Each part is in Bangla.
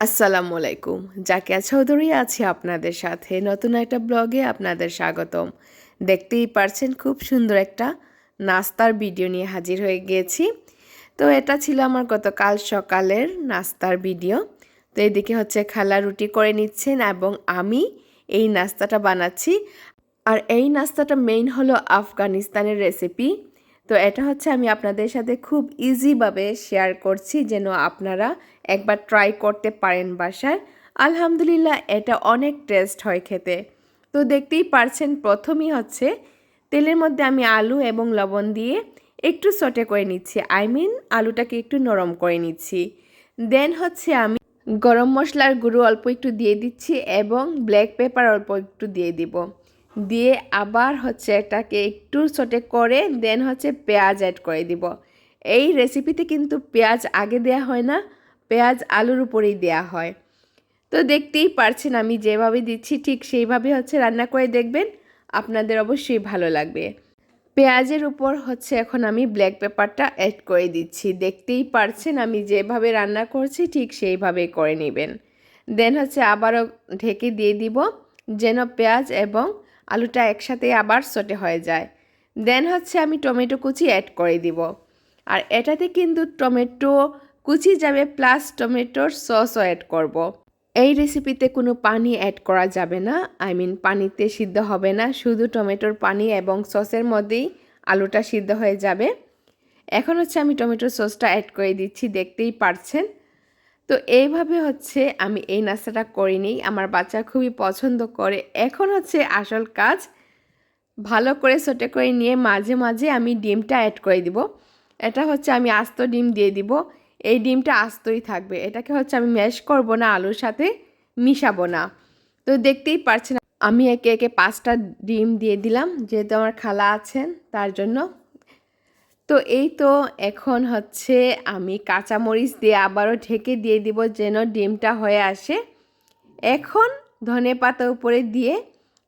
আসসালামু আলাইকুম। জাকিয়া চৌধুরী আছি আপনাদের সাথে নতুন একটা ব্লগে আপনাদের স্বাগতম। দেখতেই পারছেন খুব সুন্দর একটা নাস্তার ভিডিও নিয়ে হাজির হয়ে গিয়েছি। তো এটা ছিল আমার গতকাল সকালের নাস্তার ভিডিও। তো এদিকে হচ্ছে খালা রুটি করে নিচ্ছেন এবং আমি এই নাস্তাটা বানাচ্ছি। আর এই নাস্তাটা মেইন হলো আফগানিস্তানের রেসিপি তো এটা হচ্ছে আমি আপনাদের সাথে খুব ইজিভাবে শেয়ার করছি যেন আপনারা একবার ট্রাই করতে পারেন বাসায়। আলহামদুলিল্লাহ, এটা অনেক টেস্ট হয় খেতে। তো দেখতেই পারছেন, প্রথমই হচ্ছে তেলের মধ্যে আমি আলু এবং লবণ দিয়ে একটু সটে করে নিচ্ছি। আই মিন আলুটাকে একটু নরম করে নিচ্ছি। দেন হচ্ছে আমি গরম মশলার গুঁড়ো অল্প একটু দিয়ে দিচ্ছি এবং ব্ল্যাক পেপার অল্প একটু দিয়ে দিব। দিয়ে আবার হচ্ছে এটাকে একটু সটে করে দেন হচ্ছে পেঁয়াজ অ্যাড করে দিব। এই রেসিপিতে কিন্তু পেঁয়াজ আগে দেয়া হয় না। পেঁয়াজ আলুর উপরেই দেয়া হয়। তো দেখতেই পারছেন আমি যেভাবে দিচ্ছি, ঠিক সেইভাবে হচ্ছে রান্না করে দেখবেন, আপনাদের অবশ্যই ভালো লাগবে। পেঁয়াজের উপর হচ্ছে এখন আমি ব্ল্যাক পেপারটা অ্যাড করে দিচ্ছি। দেখতেই পারছেন আমি যেভাবে রান্না করছি, ঠিক সেইভাবেই করে নেবেন। দেন হচ্ছে আবারও ঢেকে দিয়ে দিব, যেন পেঁয়াজ এবং আলুটা একসাথে আবার সটে হয়ে যায়। দেন হচ্ছে আমি টমেটো কুচি অ্যাড করে দিব। আর এটাতে কিন্তু টমেটো কুচি যাবে প্লাস টমেটোর সসও অ্যাড করব। এই রেসিপিতে কোনো পানি অ্যাড করা যাবে না। আই মিন পানিতে সিদ্ধ হবে না। শুধু টমেটোর পানি এবং সসের মধ্যেই আলুটা সিদ্ধ হয়ে যাবে। এখন হচ্ছে আমি টমেটোর সসটা অ্যাড করে দিচ্ছি, দেখতেই পারছেন। তো এইভাবে হচ্ছে আমি এই নাস্তাটা করে নিই। আমার বাচ্চা খুবই পছন্দ করে। এখন হচ্ছে আসল কাজ, ভালো করে সোটে করে নিয়ে মাঝে মাঝে আমি ডিমটা অ্যাড করে দিব। এটা হচ্ছে আমি আস্ত ডিম দিয়ে দিব। এই ডিমটা আস্তই থাকবে। এটাকে হচ্ছে আমি ম্যাশ করব না, আলুর সাথে মিশাবো না। তো দেখতেই পারছেন, আমি একে একে পাঁচটা ডিম দিয়ে দিলাম, যেহেতু আমার খালা আছেন, তার জন্য। তো এই তো এখন হচ্ছে আমি কাঁচামরিচ দিয়ে আবারও ঢেকে দিয়ে দিব যেন ডিমটা হয়ে আসে। এখন ধনে পাতা উপরে দিয়ে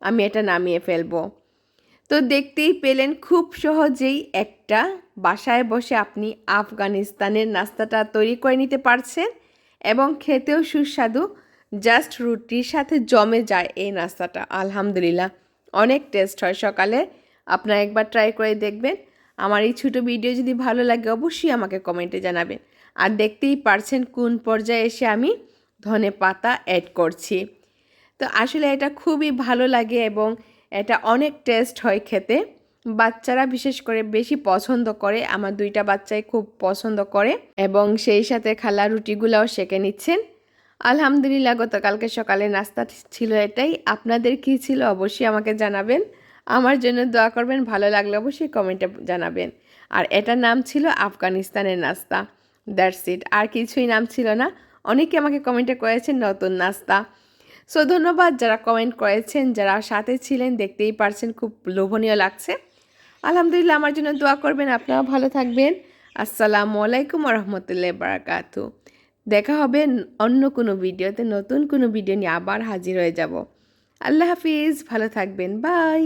আমি এটা নামিয়ে ফেলব। তো দেখতেই পেলেন খুব সহজেই একটা বাসায় বসে আপনি আফগানিস্তানের নাস্তাটা তৈরি করে নিতে পারছেন এবং খেতেও সুস্বাদু, জাস্ট রুটির সাথে জমে যায় এই নাস্তাটা। আলহামদুলিল্লাহ, অনেক টেস্ট হয় সকালে। আপনারা একবার ট্রাই করে দেখবেন। আমার এই ছোটো ভিডিও যদি ভালো লাগে অবশ্যই আমাকে কমেন্টে জানাবেন। আর দেখতেই পারছেন কোন পর্যায়ে এসে আমি ধনে পাতা অ্যাড করছি। তো আসলে এটা খুবই ভালো লাগে এবং এটা অনেক টেস্ট হয় খেতে। বাচ্চারা বিশেষ করে বেশি পছন্দ করে। আমার দুইটা বাচ্চাই খুব পছন্দ করে এবং সেই সাথে খালা রুটিগুলাও সেঁকে নিচ্ছেন। আলহামদুলিল্লাহ, গতকালকে সকালে নাস্তা ছিল এটাই। আপনাদের কী ছিল অবশ্যই আমাকে জানাবেন। আমার জন্য দোয়া করবেন, ভালো লাগলে অবশ্যই কমেন্টে জানাবেন। আর এটার নাম ছিল আফগানিস্তানের নাস্তা। That's it. আর কিছুই নাম ছিল না। অনেকে আমাকে কমেন্টে করেছেন নতুন নাস্তা। সো ধন্যবাদ যারা কমেন্ট করেছেন, যারা সাথে ছিলেন, দেখতেই পারছেন, খুব লোভনীয় লাগছে। আলহামদুলিল্লাহ, আমার জন্য দোয়া করবেন আপনারা ভালো থাকবেন। আসসালামু আলাইকুম রহমতুল্লাহ বারাকাতু দেখা হবে অন্য কোনো ভিডিওতে, নতুন কোনো ভিডিও নিয়ে আবার হাজির হয়ে যাব। আল্লাহ হাফিজ, ভালো থাকবেন, বাই।